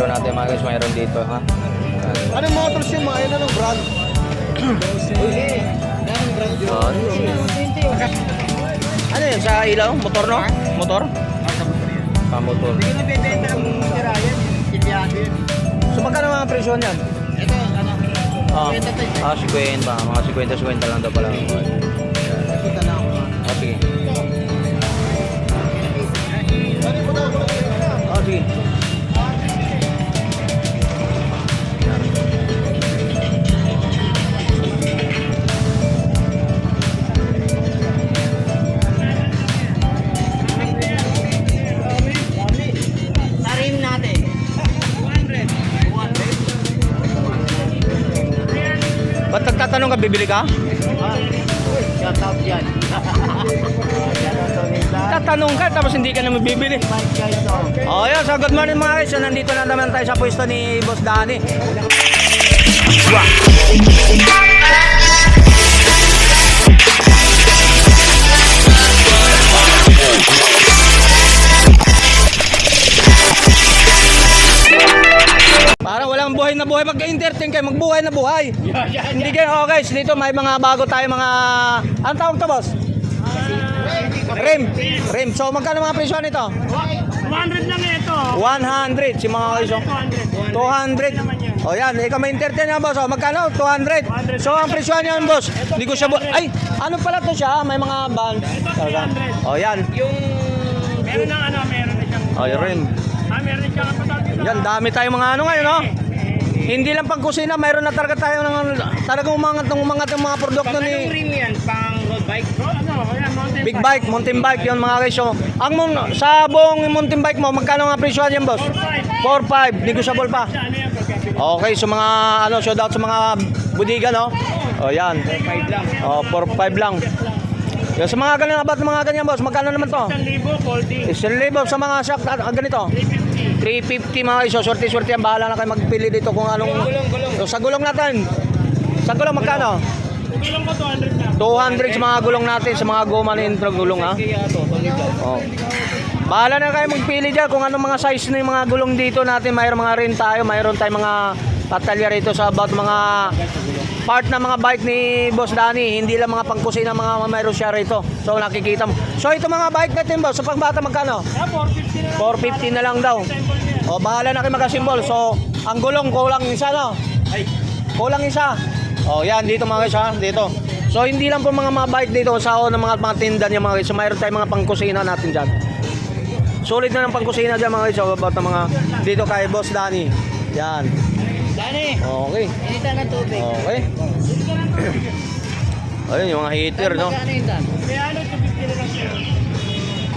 relo natin mga guys, mayroon dito ha. Yan. Anong motors yung mga yun? Anong brand? Yan. Ano yun, sa ilaw? Motor no? Motor? Sa motor. Hindi na bebenta ang tira yan. Kiliado yun. So magkano mga presyo niyan? Ito, ano? Ah, ah 50, mga 50-50 lang daw pala. Nakita na ako. Bibili ka? Shout out nila. Tatanong ka, tapos hindi ka naman bibili. Mike guys, oh. Yun. So, good morning mga guys. So, nandito na naman tayo sa pwesto ni Boss Danny. Para buhay na buhay magka-entertain kayo, magbuhay na buhay. Hindi kayo, oh guys, dito may mga bago tayo mga, anong tawag to boss? Rim. Rim. So magkano mga presyo nito? 100 lang ito. 100 si mga guys. oh. 200. O yan, ikaw may entertain yan boss. O, magkano? 200. So ang presyo niyan boss, negotiable. Ay, ano pala to siya? May mga bands. Talaga. O yan. Yung... Meron ng ano, meron na siyang... O yung rim. Ah, meron na siyang dito. Yan, dami tayong mga ano ngayon, no? Hindi lang pang kusina, mayroon na talaga tayo ng talagang umangat ng umangat ng mga produkto Anong ni rim yan? Pang road bike? So, ano, ayan, mountain Big Bike, mountain bike, yun mga guys. So, ang mon- sa buong mountain bike mo, magkano nga presyo yan, boss? 4-5, negotiable pa. Ano yan? Okay, so mga ano, shout out sa mga budiga, no? O yan. 5 lang. O, 4-5 lang. Yan, sa mga ganyan, about mga ganyan, boss, magkano naman to? 1,000, folding. Isang libo sa mga shock, ah, ganito. 350 350. mga iso, sorti-sorti ang bahala na kayo magpili dito kung anong... Gulong-gulong. So, sa gulong natin, sa gulong magkano? Gulong ko 200 na. 200 sa mga gulong natin, sa mga goma na intro gulong, ha? Oh. Bahala na kayo magpili dyan kung anong mga size na yung mga gulong dito natin. Mayroon mga rin tayo, mayroon tayong mga patalya rito sa about mga part na mga bike ni Boss Danny. Hindi lang mga pangkusina mga mayroon siya rito. So nakikita mo. So ito mga bike natin boss, sa pangbata magkano? Ah, 450 na lang. 450 na lang daw. O bahala na kayo magkasimbol. So ang gulong kulang isa no? Ay, Kulang isa. Oh, yan dito mga guys ha, dito. So hindi lang po mga mga bike dito sa o ng mga mga tinda niya mga guys. So, mayroon tayong mga pangkusina natin diyan. Solid na ng pangkusina diyan mga guys. So, about ng mga dito kay Boss Danny. Yan. Dani, Okay. inita ng tubig. Okay. Ayun yung mga heater no. Magkano yun, Dan? Kaya ano, 250 na lang siya.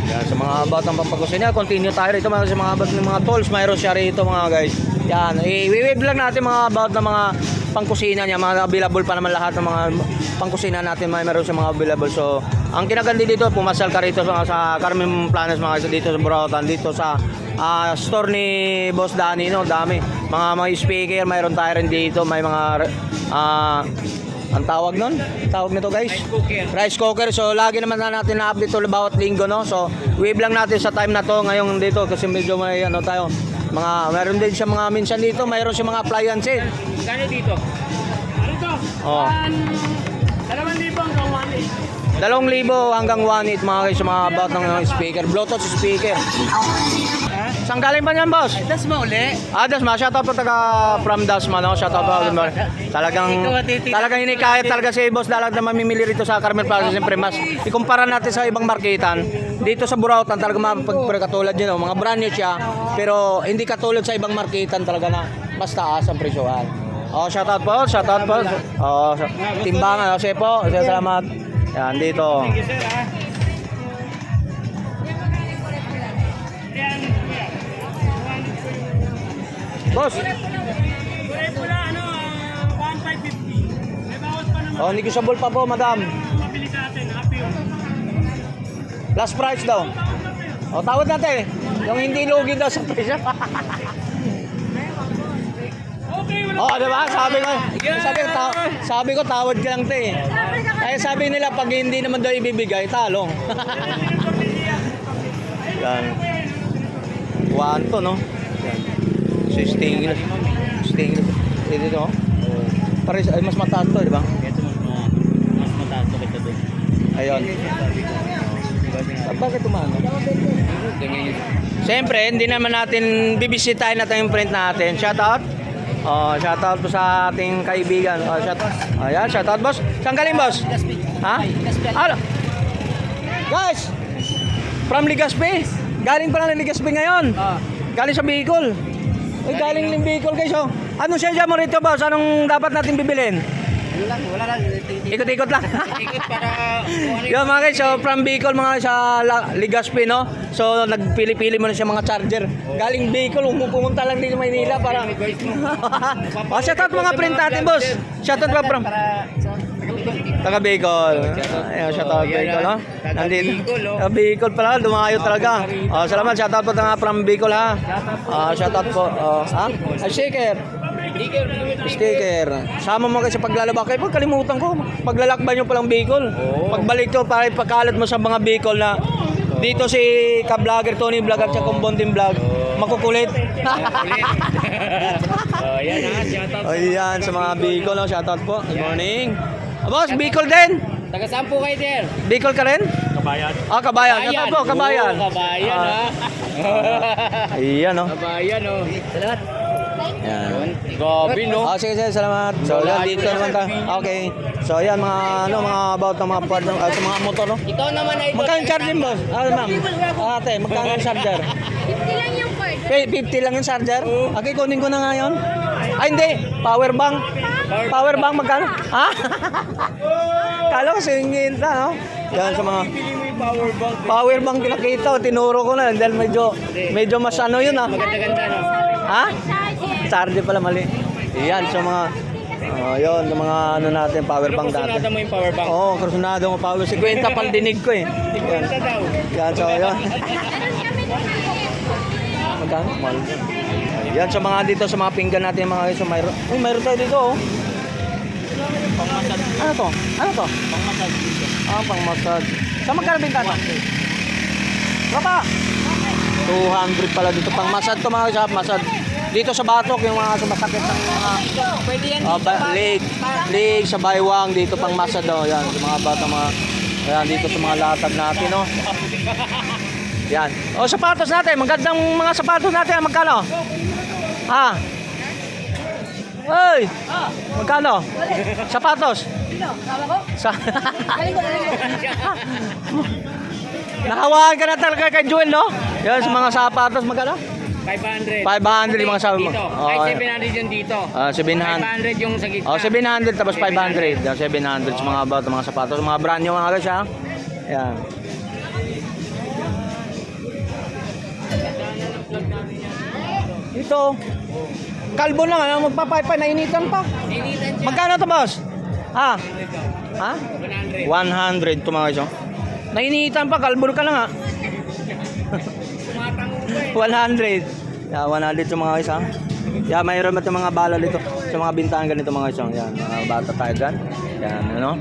Yan sa mga about ng pampagkusina. Continue tayo rito mga sa mga about ng mga tools. Mayroon siya rito mga guys. Yan. I-wave lang natin mga about ng mga pangkusina niya. Mga available pa naman lahat ng mga pangkusina natin. May meron sa mga available. So, ang kinaganda dito, pumasal ka rito sa, sa Carmen Planas mga guys. Dito sa Burautan. Dito sa ah, store ni Boss Danny. No? Dami. Mga mga speaker. Mayroon tayo rin dito. May mga ah ang tawag nun? Tawag nito guys? Rice cooker. rice cooker. So lagi naman na natin na-update to bawat linggo no. So wave lang natin sa time na to ngayon dito kasi medyo may ano tayo. Mga meron din siya mga minsan dito, mayroon siya mga appliances. Magkano dito? Ano to? Oh. One... Dalawang libo hanggang 1.8. 2,000 hanggang 1.8 mga guys mga about ng speaker, Bluetooth speaker. Saan galing ba niyan, boss? Das mo uli. Ah, Dasma, shout out po taga from Dasma, no? Shout out po. Talagang, talagang hinikayat talaga si boss dalag na mamimili rito sa Carmen Plaza. Siyempre, mas ikumpara natin sa ibang marketan. Dito sa Burautan, talaga mapagpre katulad yun, no? mga brand new siya. Pero hindi katulad sa ibang marketan talaga na mas taas ang presyohan. Oh, shout out po, shout out po. Oh, sa- timbangan, kasi po, salamat. Yan, dito. Boss, Kulay pula, ano, ah, 1,550. May bawas pa naman. oh, negotiable pa po, madam. Mabili sa atin, happy yun. Last price daw. O, tawad natin. Yung hindi lugi daw sa presyo. Okay, wala. Oo, oh, diba? Sabi ko, sabi ko, ta- sabi ko tawad ka lang, te. Kaya sabi nila, pag hindi naman daw ibibigay, talong. Yan. One to, no? So, stainless. Stainless. Eh, dito, oh. Pares, ay, mas mataas to, di ba? Ito mas, ma- mas mataas to kita doon. Ayun. Ah, bakit umano? Ganyan yun. Siyempre, hindi naman natin bibisitahin natin yung print natin. Shout out. Oh, shout out po sa ating kaibigan. Oh, shout Ayan, shout out boss. Saan galing boss? Ha? Ano? Guys, from Ligaspi. Galing pa lang ng Ligaspi ngayon. Ah. Galing sa Bicol. Uy, galing ng Bicol guys oh. Anong sensya mo rito boss? Anong dapat natin bibilin? Wala lang, wala lang. Ikot-ikot lang. Ikot para ano Yo mga guys, so from Bicol mga sa Ligaspi no. So nagpili-pili mo na siya mga charger. Galing Bicol, umupunta lang dito Maynila para Oh, shout out mga print natin, boss. Shout out pa from Para taga Bicol. Ayun, shout out Bicol, no. Nandito. Taga Bicol pala, dumayo talaga. Oh, salamat shout out po nga from Bicol ha. Ah, shout out po. Oh, ha? Ay, shaker. Sticker. Sama mo kayo sa paglalaba. Kaya pag kalimutan ko, paglalakban nyo palang Bicol. Pagbalik ko, para ipakalat mo sa mga Bicol na dito si ka-vlogger Tony Vlog at sa Kumbonding Vlog. Makukulit. Oh, yan ha, shout out. Ayan, sa mga Bicol. Shoutout po. Good morning. Ah, boss, Bicol din. Taga saan po kayo, Ter? Bicol ka rin? Kabayan. Ah, kabayan. Shoutout po, kabayan. Oo, kabayan Ah, ha. Ayan, no? kabayan oh. Salamat. Ayan. Gabi no. Ah, sige, sige, salamat. So, yan, dito naman tayo. Okay. So, ayan, mga, ano, mga about ng mga part, ng- ah, sa mga motor, no? Ikaw naman ay Magkano charger, boss? Ah, ma'am. Ah, ate, magkano yung charger? 50 lang yung. Okay, 50 lang yung charger? Okay, kunin ko na nga yun. Ay, hindi. Power bank. Power bank, magkano? Ha? Kala ko singin ta, no? Yan sa mga... power bank. Power bank nakita, ko, tinuro ko na dahil medyo medyo mas ano yun ah. Maganda-ganda no. Ha? Charger pala mali. Yan sa mga Oh, yun, yung mga ano natin, power bank dati. Sunada mo yung power bank. Oo, oh, kursunado ko power. 50 pang dinig ko eh. Yan. Ito daw. Yan, so yun. Magkano? Mahal. Yan sa mga dito sa mga pinggan natin mga guys. So, mayroon, uy, mayroon tayo dito oh. Ano to? Ano to? Pang-massage dito. Ah, pang massage. Sa magkano bintana? Papa! 200 pala dito pang massage to mga guys. Massage. Dito sa batok yung mga sumasakit ng mga Pwede yan Oh, ba, leg, leg sa baywang dito pang masa daw. Yan, sa mga bata mga yan dito sa mga latag natin, no. Yan. Oh, sapatos natin, magandang mga sapatos natin, magkano? Ha? Hoy! Magkano? Sapatos? Sa Nakawahan ka na talaga kay Joel, no? Yan, sa mga sapatos, magkano? 500. 500 yung mga sabi mo. Dito. Oo. Ay, 700 yung dito. Ah, 700. 500 yung sa gitna. Oh, 700 tapos 500. Yan, 700 sa mga about mga sapatos, mga brand new mga guys ha. Yan. Ito. Kalbo lang, ano, magpapaypay, nainitan pa. Magkano to, boss? Ha? Ha? 100. 100 to mga guys. oh. Nainitan pa, kalbo ka lang ha. Tumatango pa eh. 100. Yeah, 100 sa mga guys ha. Yeah, mayroon ito mga bala dito sa mga bintahan ganito mga guys. oh. Yan, mga bata tayo dyan. Yan, ano.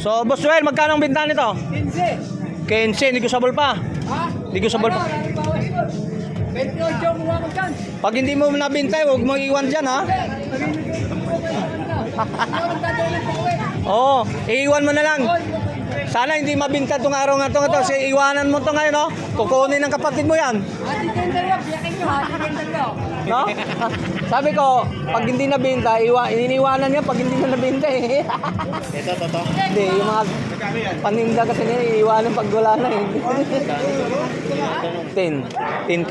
So, Boss Joel, magkano ang bintahan nito? 15. 15, hindi ko sabol pa. Ha? Hindi ko sabol pa. 28 mo dyan. Pag hindi mo nabintay, huwag mo iwan dyan ha. Oo, iiwan mo na lang. Sana hindi mabinta tong araw nga to to. Kasi iwanan mo to ngayon, no? Kukunin ng kapatid mo yan. No? Sabi ko, pag hindi nabinta, iwa, iniiwanan niya pag hindi na nabinta eh. Ito, to, to. Hindi, yung mga paninda kasi nila, iiwanan pag wala na eh. 10. 10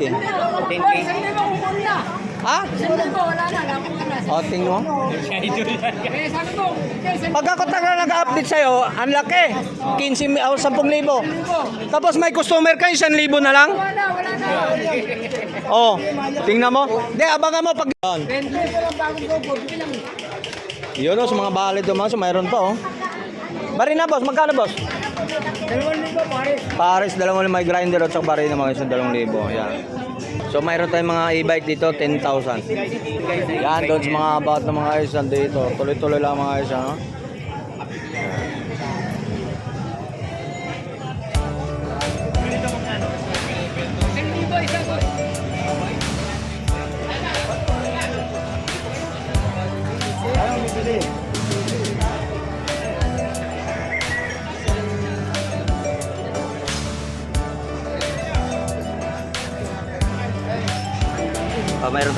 10. 10K. Ha? O, tingnan mo. Idol yan. Pag ako taga nag-update sa'yo, ang laki. 15 mi- o 10,000. Tapos may customer ka, 1,000 na lang. Oh, tingnan mo. Hindi, abangan mo pag... Yan. Yun o, sa mga balit doon, so mayroon pa oh. Barina boss, magkano boss? Pares, dalawang limang grinder at saka barina mga isang dalawang libo. Yan. So mayroon tayong mga e-bike dito, 10,000. Yan, doon sa mga about ng mga isa dito. Tuloy-tuloy lang mga isa, no?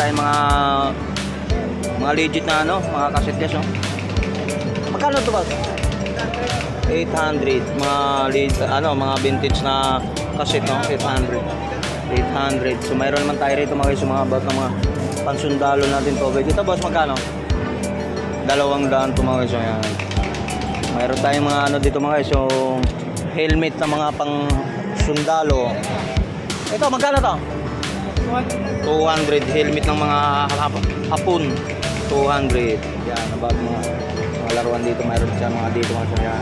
Tayong mga mga legit na ano, mga cassette guys, oh. Magkano to ba? 800 mga lead, ano, mga vintage na cassette, no? 800. 800. So mayroon naman tayo rito mga guys, mga about ng mga pansundalo natin to. Dito boss, magkano? Dalawang daan to mga guys, oh, yan. Mayroon tayong mga ano dito mga guys, yung helmet na mga pang sundalo. Ito, magkano to? 200 helmet ng mga hap- hapon. 200 yan about mga mga laruan dito mayroon siya mga dito mga siya.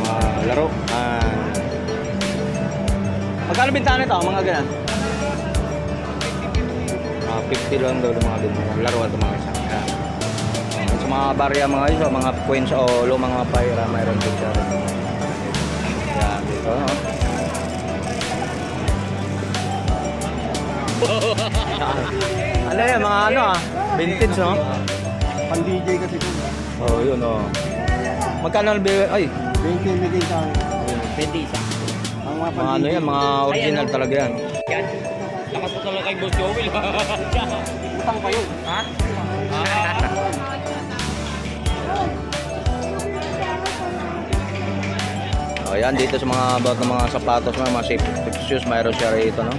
Mga laro. Ah magkano bintahan nito? Mga ganyan. Ah 50 lang daw mga dito mga laruan ito mga siya. Yan. sa mga barya mga iso mga coins o lumang mga pyra mayroon siya. Yan dito no ano yan, mga ano ah, vintage no? Pan DJ kasi ko. Oh, yun oh. Magkano ang bi- ay, 20 bigay sa akin. 20 isa. Ang mga pan mga ano yan, mga original talaga yan. Yan. Lakas mo talaga kay Boss Joel. Utang pa yun. ha? Oh, yan dito sa mga about ng mga sapatos, mga, mga safety shoes, mayroon siya rito, no?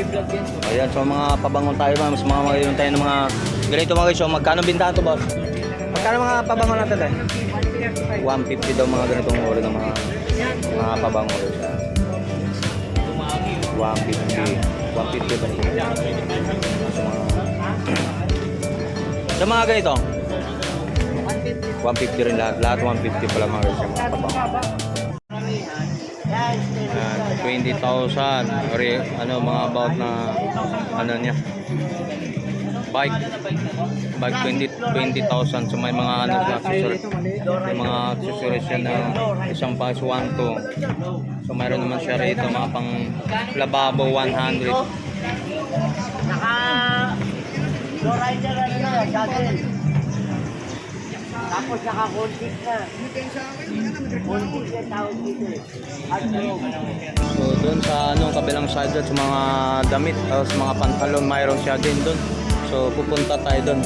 Ayan, so mga pabangon tayo, mga mas mga mga tayo ng mga ganito mga guys, so magkano bintahan to, boss? Magkano mga pabangon natin, eh? 150 daw mga ganitong uri ng mga mga pabango guys. ah. 150. 150 ba siya? Sa mga Sa mga ganito, 150 rin lahat. Lahat 150 pala mga guys mga pabango. Yan, 20,000 or ano mga about na ano niya. Bike. Bike 20 20,000 so may mga ano na accessories may mga accessories siya na isang pang 1 2 so mayroon naman siya rito mga pang lababo 100 Naka... Low rider ano na, shuttle. Tapos naka-contic na. Contic na tawag dito eh. At ano, so doon sa ano kabilang side doon sa mga damit o sa mga pantalon mayroon siya din doon so pupunta tayo doon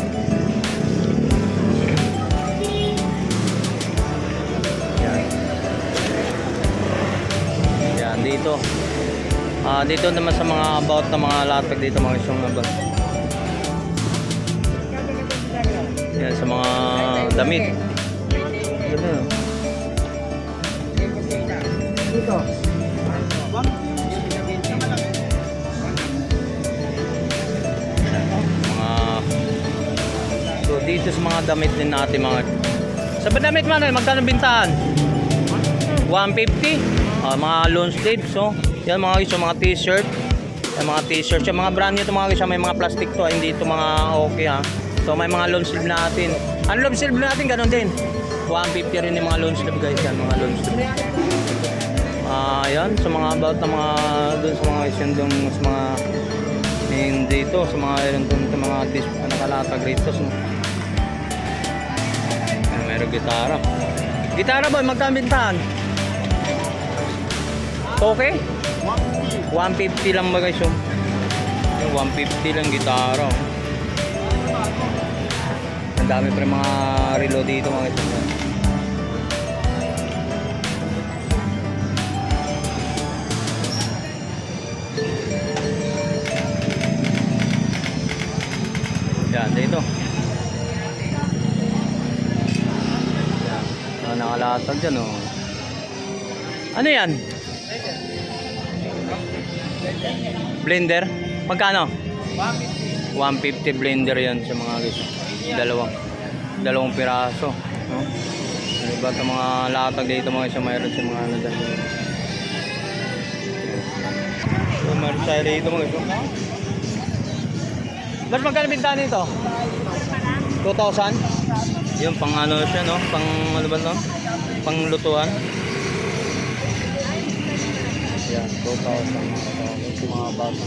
yan. Yan dito. Ah dito naman sa mga about na mga latag dito mga isang about yan sa mga damit. Ganda, no? dito. mga so dito sa mga damit din natin mga sa damit man magkano bintahan? 150 Ah, mga long sleeves so yan mga guys yung mga t-shirt. Yan mga t-shirt. Yung mga brand new to mga guys. May mga plastic to ah, hindi ito mga okay ha so may mga long sleeve natin. Ang long sleeve natin ganun din. 150 rin yung mga long sleeve guys yan mga long sleeve. Ah, yan. Sa mga about na mga doon sa mga isyan doon sa mga hindi dito sa mga ilan doon sa mga dis nakalatag rito Ayan, mayroong gitara. Gitara boy magkano bintahan? okay? 150 lang ba guys yung yung 150 lang gitara. oh. Ang dami pa rin mga relo dito mga guys Yan, dito. Yan. Ah, nakalatag dyan, oh. Ano yan? Blender? Magkano? 150 blender yan sa mga guys. Dalawang. Dalawang piraso. No? Ano ba ito mga latag dito mga isa mayroon sa mga ano dyan. So, mayroon tayo dito mga oh. Ba't magkano bintahan nito? 2,000? Yung pang ano siya no? Pang ano ba no? Pang lutuan? Yan, 2,000 mga bata.